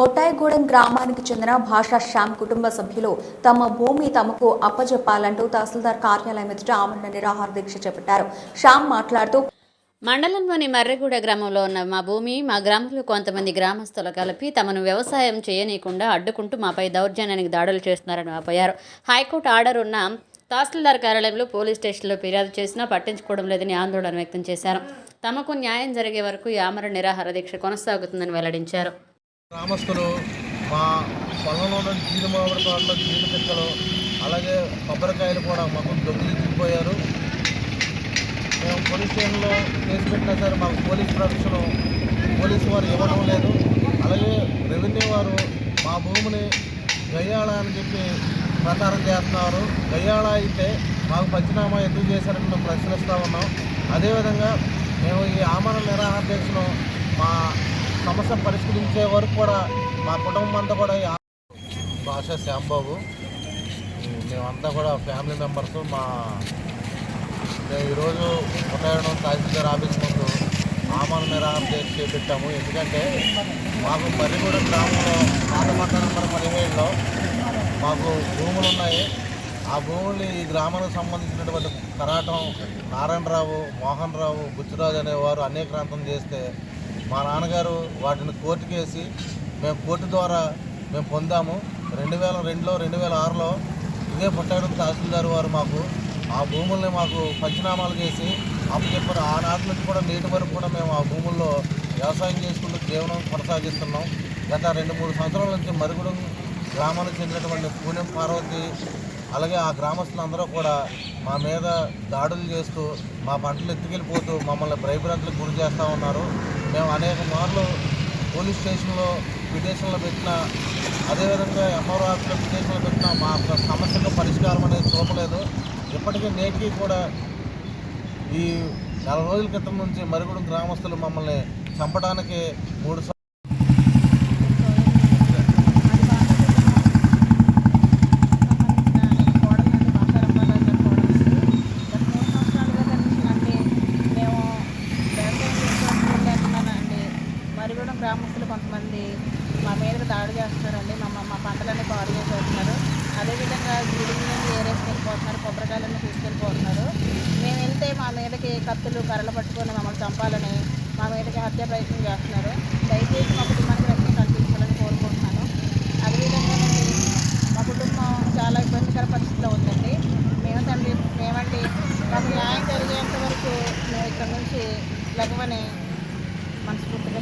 మొట్టాయిగూడెం గ్రామానికి చెందిన భాషా శ్యామ్ కుటుంబ సభ్యులు తమ భూమి తమకు అప్పజెప్పాలంటూ తహసీల్దార్ కార్యాలయం ఎదుట ఆమరణ నిరాహార దీక్ష చేపట్టారు. శ్యామ్ మాట్లాడుతూ మండలంలోని మర్రిగూడ గ్రామంలో ఉన్న మా భూమి మా గ్రామంలో కొంతమంది గ్రామస్తులు కలిపి తమను వ్యవసాయం చేయనీయకుండా అడ్డుకుంటూ మాపై దౌర్జన్యానికి దాడులు చేస్తున్నారని ఆపోయారు హైకోర్టు ఆర్డర్ ఉన్న తహసీల్దార్ కార్యాలయంలో పోలీస్ స్టేషన్లో ఫిర్యాదు చేసినా పట్టించుకోవడం లేదని ఆందోళన వ్యక్తం చేశారు. తమకు న్యాయం జరిగే వరకు ఈ ఆమరణ నిరాహార దీక్ష కొనసాగుతుందని వెల్లడించారు. గ్రామస్తులు మా పొలంలో జీడి మామిడి తోటలో జీడి పిక్కలు అలాగే కొబ్బరికాయలు కూడా మాకు దొంగిలించిపోయారు మేము పోలీస్ స్టేషన్లో కేసు పెట్టినా సరే మాకు పోలీస్ ప్రొటెక్షన్ పోలీసు వారు ఇవ్వడం లేదు. అలాగే రెవెన్యూ వారు మా భూమిని గయ్యాళ అని చెప్పి ప్రచారం చేస్తున్నారు. గయ్యాళ అయితే మాకు పంచనామా ఎందుకు చేశారని మేము ప్రశ్నిస్తూ ఉన్నాం. అదేవిధంగా మేము ఈ ఆమరణ నిరాహార దీక్షను మా సమస్య పరిష్కరించే వరకు కూడా మా కుటుంబం అంతా కూడా భాష శ్యాంబాబు. మేమంతా కూడా ఫ్యామిలీ మెంబర్స్ మా ఈరోజు కొట్టాయడం తహసీల్దార్ ఆఫీస్ ముందు ఆమరణ నిరాహార చేసి చేపెట్టాము ఎందుకంటే మాకు మర్రిగూడెం గ్రామంలో పాత పట్ట నెంబర్ పదిహేడులో మాకు భూములు ఉన్నాయి. ఆ భూముల్ని ఈ గ్రామానికి సంబంధించినటువంటి కరాటం నారాయణరావు మోహన్ రావు బుచ్చిరాజు అనేవారు అనేక ప్రాంతం చేస్తే మా నాన్నగారు వాటిని కోర్టుకేసి మేము కోర్టు ద్వారా మేము పొందాము. రెండు వేల రెండులో రెండు వేల ఆరులో ఇదే పుట్టాడం తహసీల్దార్ వారు మాకు. ఆ భూముల్ని మాకు పంచనామాలు చేసి అప్పచెప్పారు. ఆనాటి నుంచి కూడా నేటి వరకు కూడా మేము ఆ భూముల్లో వ్యవసాయం చేసుకుంటూ జీవనం కొనసాగిస్తున్నాం. గత రెండు మూడు సంవత్సరాల నుంచి మరుగుడు గ్రామానికి చెందినటువంటి పూణెం పార్వతి అలాగే ఆ గ్రామస్తులందరూ కూడా మా మీద దాడులు చేస్తూ మా పంటలు ఎత్తుకెళ్ళిపోతూ మమ్మల్ని భయభ్రాంతులకు గురి చేస్తూ ఉన్నారు. మేము అనేక మార్లు పోలీస్ స్టేషన్లో పిటిషన్లు పెట్టిన అదేవిధంగా ఎంఆర్ఓ ఆఫీస్లో పిటిషన్లు పెట్టిన మా సమస్యకు పరిష్కారం అనేది చూపలేదు. ఇప్పటికీ నేటికి కూడా ఈ నెల రోజుల క్రితం నుంచి మరుగుడు గ్రామస్తులు మమ్మల్ని చంపడానికి మూడు సార్లు మరిగూడెం గ్రామస్తులు కొంతమంది పాడు చేస్తున్నారండి. మా మా పంటలన్నీ పాడు చేసేస్తున్నారు. అదేవిధంగా గిడిని ఏరేసుకెళ్ళిపోతున్నారు కొబ్బరికాయలన్నీ తీసుకెళ్ళిపోతున్నారు మేము వెళ్తే మా మీదకి కత్తులు కర్రలు పట్టుకొని మమ్మల్ని చంపాలని మా మీదకి హత్య ప్రయత్నం చేస్తున్నారు. దయచేసి మా కుటుంబానికి రక్షణ కల్పించాలని కోరుకుంటున్నాను. అదేవిధంగా మా కుటుంబం చాలా ఇబ్బందికర పరిస్థితిలో ఉందండి. మేము తండ్రి మేమండి మాకు న్యాయం జరిగేంత వరకు మేము ఇక్కడ నుంచి లగవని